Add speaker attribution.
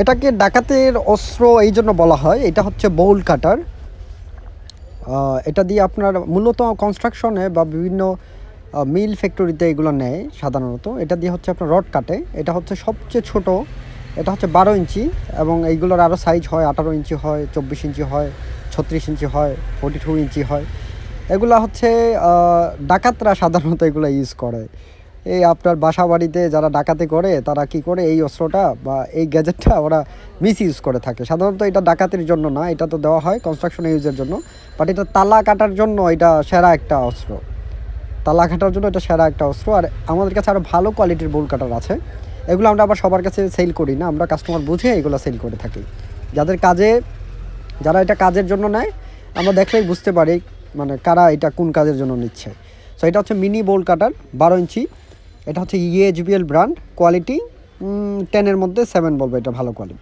Speaker 1: এটাকে ডাকাতের অস্ত্র এই জন্য বলা হয়। এটা হচ্ছে বোল কাটার এটা দিয়ে আপনার মূলত কনস্ট্রাকশনে বা বিভিন্ন মিল ফ্যাক্টরিতে এগুলো নেয় সাধারণত। এটা দিয়ে হচ্ছে আপনার রড কাটে। এটা হচ্ছে সবচেয়ে ছোট। এটা হচ্ছে বারো ইঞ্চি এবং এইগুলোর আরও সাইজ হয়। আঠারো ইঞ্চি হয়, চব্বিশ ইঞ্চি হয়, ছত্রিশ ইঞ্চি হয় ফোর্টি টু ইঞ্চি হয়। এগুলা হচ্ছে ডাকাতরা সাধারণত এগুলো ইউজ করে। এই আপনার বাসা বাড়িতে যারা ডাকাতি করে, তারা কি করে এই অস্ত্রটা বা এই গ্যাজেটটা ওরা মিস ইউজ করে থাকে? সাধারণত এটা ডাকাতির জন্য না, এটা তো দেওয়া হয় কনস্ট্রাকশন ইউজের জন্য বাট এটা তালা কাটার জন্য এটা সেরা একটা অস্ত্র। তালা কাটার জন্য এটা সেরা একটা অস্ত্র, আর আমাদের কাছে আরও ভালো কোয়ালিটির বোল কাটার আছে। এগুলো আমরা আবার সবার কাছে সেল করি না, আমরা কাস্টমার বুঝে এগুলো সেল করে থাকি। যাদের কাজে, যারা এটা কাজের জন্য নেয়, আমরা দেখলেই বুঝতে পারি মানে কারা এটা কোন কাজের জন্য নিচ্ছে। সো এটা হচ্ছে মিনি বোল কাটার বারো ইঞ্চি। এটা হচ্ছে ইএইচবিএল ব্র্যান্ড কোয়ালিটি টেনের মধ্যে সেভেন বলব এটা ভালো কোয়ালিটি